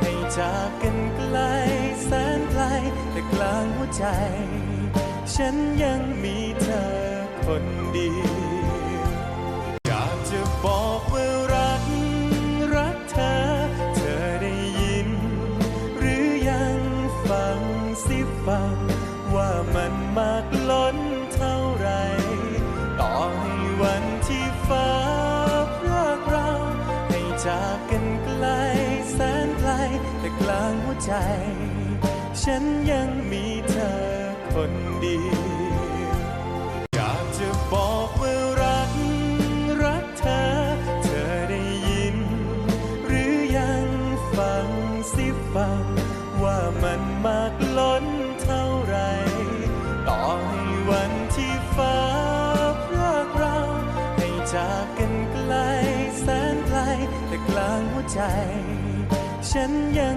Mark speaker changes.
Speaker 1: ให้จากกันไกลแสนไกลแต่กลางหัวใจ ฉันยังมีเธอคนเดียวอยากจะบอกว่ารักรักเธอ เธอได้ยิน หรือยังฟังสิฟัง ว่ามันมากล้นเท่าไรต่อให้วันที่ฟ้าพรากเราให้จากกัน ใจ ฉันยังมีเธอคนเดียวอยากจะบอกว่ารัก รักเธอ เธอได้ยิน หรือยังฟังสิฟัง ว่ามันมากล้นเท่าไร ต่อให้วันที่ฟ้าพรากเรา ให้จากกันไกลแสนไกลแต่กลางหัวใจ ฉันยัง